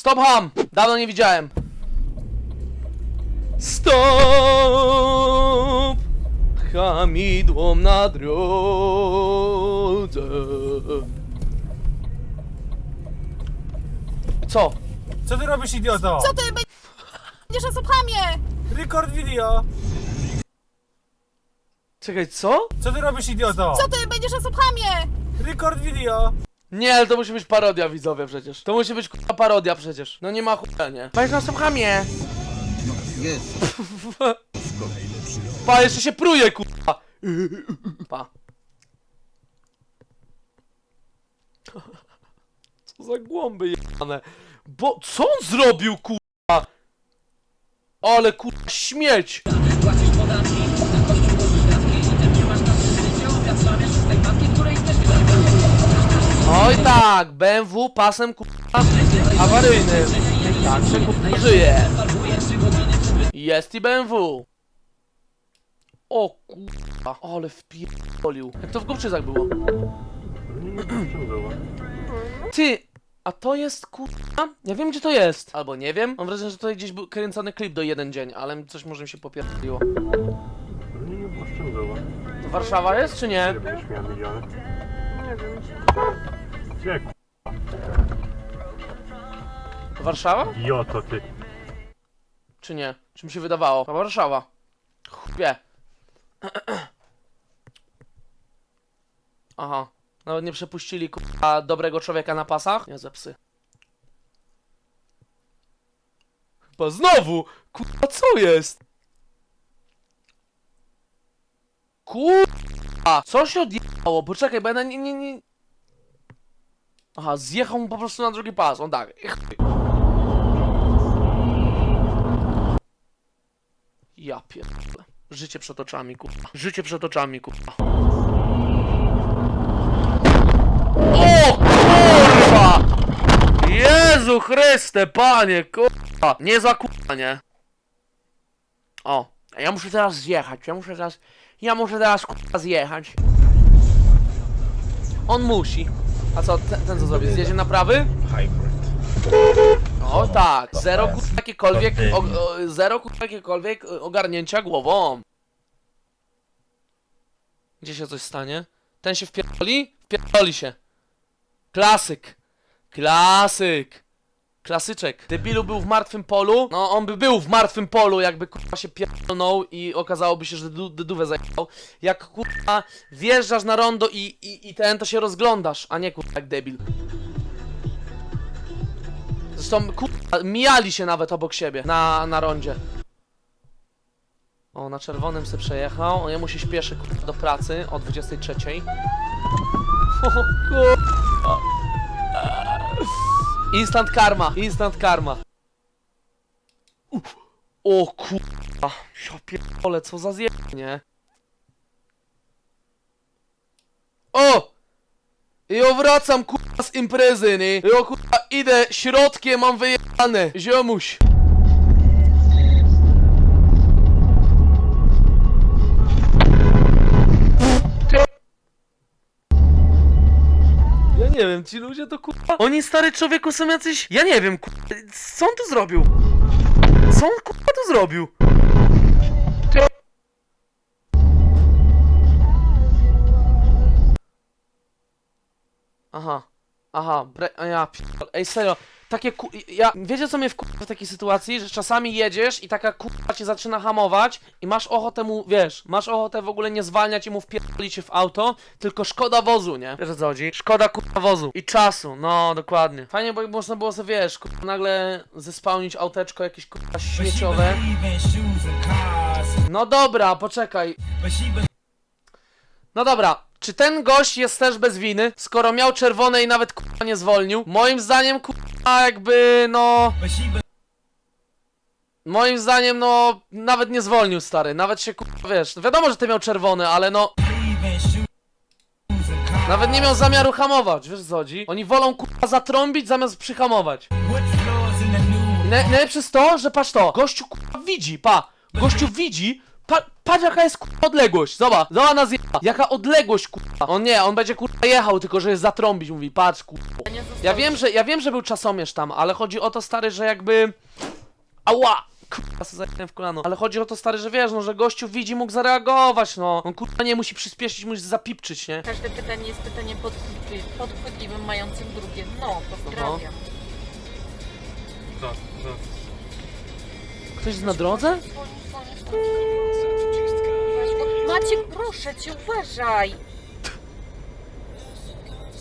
Stop ham! Dawno nie widziałem. Stop! Hamidłom na drodze. Co? Co ty robisz, idioto? Co ty będziesz na subhamie? Record video! Czekaj, co? Co ty robisz, idioto? Co ty będziesz na subhamie? Record video! Nie, ale to musi być parodia, widzowie, przecież. To musi być kurwa parodia przecież. No nie ma chuja, nie. Weź na hamie. Jest. Pa, jeszcze się pruje, kurwa. Pa. Co za głąby jebane. Bo, co on zrobił, kurwa? Ale kurwa śmieć. Oj tak, BMW pasem kurwa awaryjnym. Tak się kurwa żyje. Jest i BMW. O kurwa, ale wpierdolił. Jak to w Górczyzach było? Ty, a to jest kurwa? Ja wiem gdzie to jest. Albo nie wiem. Mam wrażenie, że tutaj gdzieś był kręcony klip do jeden dzień, ale coś może mi się popierdoliło. To Warszawa jest czy nie? Nie wiem. Gdzie k***? To Warszawa? Joto ty. Czy nie? Czy mi się wydawało? To Warszawa. Chłopie. Aha. Nawet nie przepuścili kurwa dobrego człowieka na pasach? Nie ze psy. Chyba znowu! Kurwa co jest? Kurwa! Co się odjechało? Poczekaj, bo ja na- nie, nie, nie... Aha, zjechał mu po prostu na drugi pas. On tak. Ja pierdolę. Życie przed oczami, kurwa. Życie przed oczami, kurwa. O kurwa! Jezu Chryste, panie, kurwa! Nie za kurwa, nie? O, ja muszę teraz zjechać, ja muszę teraz... Ja muszę teraz kurwa zjechać. On musi. A co, ten, ten co zrobi? Zjedzie na prawy? O tak, zero kurwa jakiekolwiek, o, o, zero kurwa jakiekolwiek y, ogarnięcia głową. Gdzie się coś stanie? Ten się wpierdoli? Wpierdoli się. Klasyk. Klasyk. Klasyczek. Debilu był w martwym polu. No, on by był w martwym polu, jakby kurwa się pierdolnął i okazałoby się, że du- dudówę zajechał. Jak kurwa wjeżdżasz na rondo i, i, i ten, to się rozglądasz, a nie kurwa jak debil. Zresztą, kurwa, mijali się nawet obok siebie na, na rondzie. O, na czerwonym se przejechał. On jemu się śpieszy kurwa, do pracy o 23. O kurwa. Instant karma, instant karma. O kurwa. Ja pierdolę, co za zjebnie. O! Ja wracam kurwa z imprezy, nie? Ja kurwa idę środkiem, mam wyjebane. Ziomuś. Nie wiem, ci ludzie to kurwa... Oni stary człowieku są jacyś... Ja nie wiem kurwa... Co on tu zrobił? Co on kurwa tu zrobił? Aha, aha, bre... a ja pierdol... Ej, serio, takie ku... Ja... Wiecie co mnie wkurwa w takiej sytuacji? Że czasami jedziesz i taka kurwa cię zaczyna hamować i masz ochotę mu, wiesz, masz ochotę w ogóle nie zwalniać i mu wpierdolić się w auto, tylko szkoda wozu, nie? Wiesz o co chodzi? Szkoda kurwa wozu i czasu, no dokładnie. Fajnie, bo można było sobie, wiesz, kurwa, nagle zespałnić auteczko jakieś kurwa śmieciowe. No dobra, poczekaj. No dobra, czy ten gość jest też bez winy, skoro miał czerwone i nawet kurwa nie zwolnił? Moim zdaniem kurwa jakby no... Moim zdaniem no nawet nie zwolnił stary, nawet się kurwa wiesz, wiadomo, że ty miał czerwone, ale no... Nawet nie miał zamiaru hamować, wiesz co chodzi? Oni wolą kurwa zatrąbić zamiast przyhamować. Na, najlepsze jest to, że patrz to, gościu kurwa widzi, pa, gościu widzi, Pa, patrz jaka jest kurwa odległość, zobacz, zobacz na zjeba. Jaka odległość kurwa. On nie, on będzie kurwa jechał, tylko że jest zatrąbić, mówi, patrz kurwa. Ja wiem, że, ja wiem, że był czasomierz tam, ale chodzi o to stary, że jakby... Ała! Kurwa, sobie zajęłem w kolano. Ale chodzi o to stary, że wiesz, no, że gościu widzi, mógł zareagować, no. On kurwa nie musi przyspieszyć, musi zapipczyć, nie? Każde pytanie jest pytaniem podchwytliwym, podchwytliwym mającym drugie no. Pozdrawiam. Ktoś jest na drodze? Maciek, proszę cię, uważaj!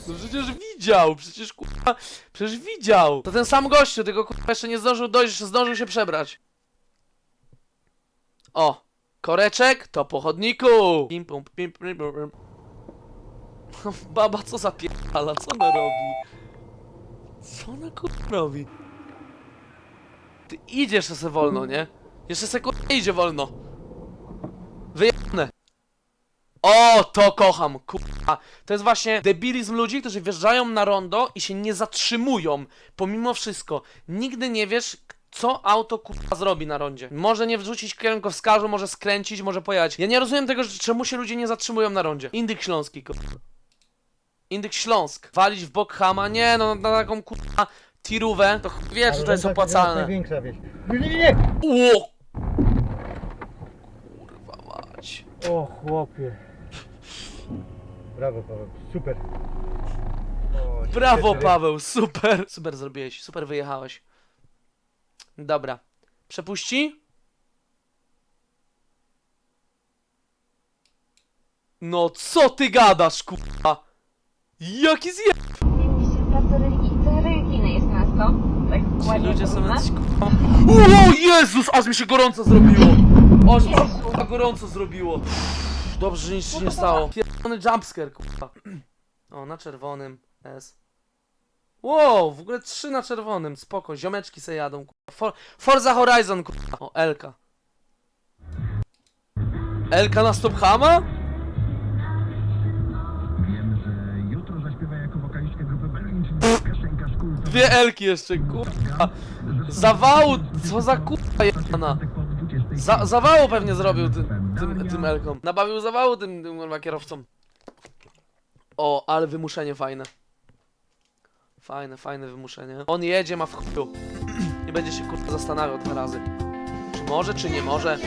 No przecież widział, przecież kurwa, przecież widział. To ten sam gościu, tylko kurwa jeszcze nie zdążył dojść, jeszcze zdążył się przebrać. O, koreczek to po chodniku. Pim, pum, pim, pim, pim, pim. Baba, co za pierdala, co ona robi? Co ona kurwa robi? Ty idziesz se wolno, nie? Jeszcze se kurwa idzie wolno. Wyjebane. O, to kocham, kurwa. To jest właśnie debilizm ludzi, którzy wjeżdżają na rondo i się nie zatrzymują, pomimo wszystko. Nigdy nie wiesz, co auto kurwa zrobi na rondzie. Może nie wrzucić kierunkowskazu, może skręcić, może pojechać. Ja nie rozumiem tego, że czemu się ludzie nie zatrzymują na rondzie. Indyk Śląski, kurwa. Indyk Śląsk. Walić w bok hama, nie no, na taką kurwa tirówę, to ch- wie, że to jest opłacalne. Największa wieś. Nie, nie, nie! O! Kurwa mać. O chłopie. Brawo Paweł, super. O, Brawo świetnie. Paweł, super! Super zrobiłeś, super wyjechałeś. Dobra. Przepuści? No co ty gadasz, kurwa? Jaki zje... miasto. Tak Ci ładnie ludzie są wygląda. jacyś kurwa... O Jezus, aż mi się gorąco zrobiło! Aż mi się kurwa gorąco zrobiło. Dobrze, że nic się nie stało. Pierdolony jumpscare, kurwa. O, na czerwonym. S. Wow, w ogóle trzy na czerwonym, spoko, ziomeczki se jadą, kurwa. For, Forza Horizon, kurwa. O, Elka. Elka na Stop Dwie Elki jeszcze, kurwa. Zawału, co za kurwa jebana. Za, zawału pewnie zrobił tym, tym, Elkom. Nabawił zawału tym, tym kurwa kierowcom. O, ale wymuszenie fajne. Fajne, fajne wymuszenie. On jedzie, ma w chuju. Nie będzie się kurwa zastanawiał dwa razy. Czy może, czy nie może.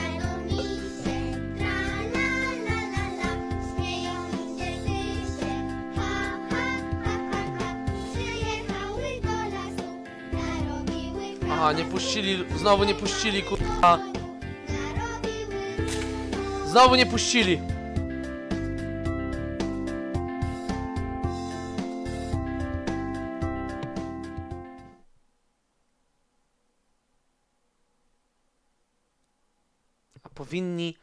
Aha, nie puścili, znowu nie puścili kurwa. Znowu nie puścili. A powinni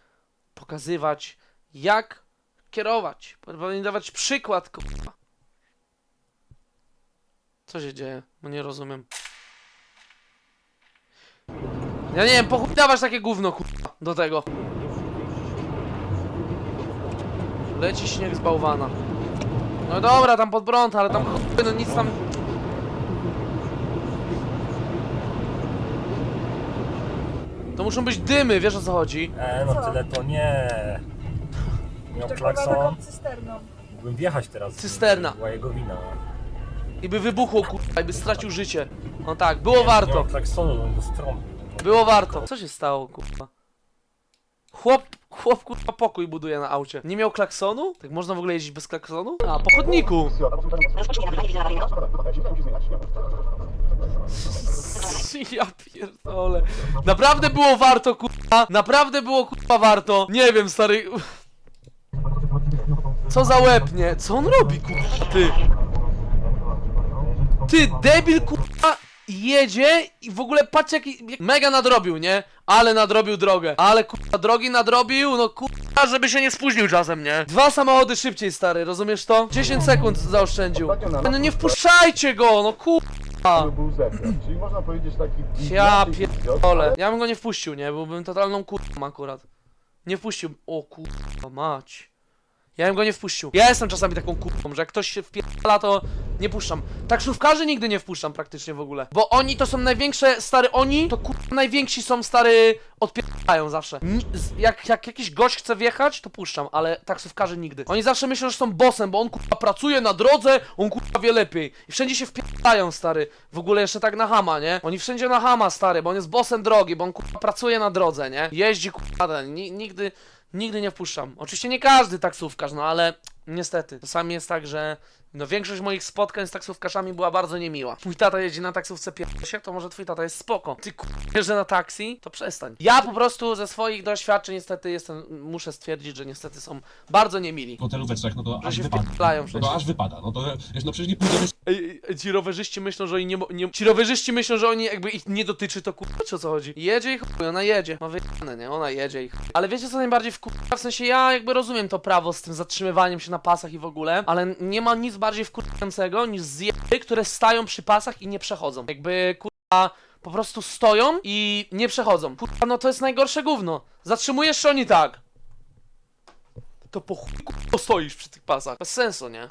pokazywać, jak kierować. Powinni dawać przykład, kurwa. Co się dzieje? No nie rozumiem. Ja nie wiem, po chuj dawać takie gówno, kurwa, do tego. Leci śnieg z bałwana. No dobra, tam pod prąd, ale tam chuj, no nic tam... To muszą być dymy, wiesz o co chodzi? E, no tyle to nie. Miał klakson. Mógłbym wjechać teraz. Cysterna. Była jego wina. I by wybuchło, kurwa, i by stracił życie. No tak, było Nie warto. miał klaksonu, on go strąbił. Było warto. Co się stało, kurwa? Chłop, chłop, kurwa, pokój buduje na aucie. Nie miał klaksonu? Tak można w ogóle jeździć bez klaksonu? A, po chodniku. Ja pierdolę. Naprawdę było warto, kurwa. Naprawdę było, kurwa, warto. Nie wiem, stary. Co za łeb, nie? Co on robi, kurwa, ty? Ty, debil, kurwa, jedzie i w ogóle patrz jaki... jak- Mega nadrobił, nie? Ale nadrobił drogę. Ale, kurwa, drogi nadrobił, no kurwa, żeby się nie spóźnił czasem, nie? Dwa samochody szybciej, stary, rozumiesz to? 10 sekund zaoszczędził. No nie wpuszczajcie go, no kurwa. był czyli można powiedzieć taki... Ja pierdolę. Ja bym go nie wpuścił, nie? Byłbym totalną kurwą akurat. Nie wpuścił. O kurwa mać. Ja bym go nie wpuścił. Ja jestem czasami taką kurwą, że jak ktoś się wpierdala, to Nie puszczam. Taksówkarzy nigdy nie wpuszczam praktycznie w ogóle. Bo oni to są największe, stary, oni to kurwa najwięksi są, stary, odpierają zawsze. Jak, jak jakiś gość chce wjechać, to puszczam, ale taksówkarzy nigdy. Oni zawsze myślą, że są bossem, bo on kurwa pracuje na drodze, on kurwa wie lepiej. I wszędzie się wpierają, stary. W ogóle jeszcze tak na hama, nie? Oni wszędzie na hama, stary, bo on jest bossem drogi, bo on kurwa pracuje na drodze, nie? Jeździ kurwa, nigdy, nigdy nie wpuszczam. Oczywiście nie każdy taksówkarz, no ale niestety. Czasami jest tak, że no większość moich spotkań z taksówkarzami była bardzo niemiła. Mój tata jeździ na taksówce się, to może twój tata jest spoko. Ty że na taksi, to przestań. Ja po prostu ze swoich doświadczeń niestety jestem, muszę stwierdzić, że niestety są bardzo niemili. w hotelu we trzech, no to Że aż się wypada. wpierdalają No to aż wypada, no to wiesz, no przecież nie pójdziemy Ej, ej, ci rowerzyści myślą, że oni nie, mo- nie... Ci rowerzyści myślą, że oni jakby ich nie dotyczy, to kurwa, czy o co chodzi? Jedzie i chuj, ona jedzie. Ma wyjane, nie? Ona jedzie i chuj. Ale wiecie co najbardziej wkurwa? W sensie ja jakby rozumiem to prawo z tym zatrzymywaniem się pasach i w ogóle, ale nie ma nic bardziej wkurwiającego niż zjeby, które stają przy pasach i nie przechodzą. Jakby kurwa po prostu stoją i nie przechodzą. Kurwa, no to jest najgorsze gówno. Zatrzymujesz się oni tak. To po chuj stoisz przy tych pasach. Bez sensu, nie?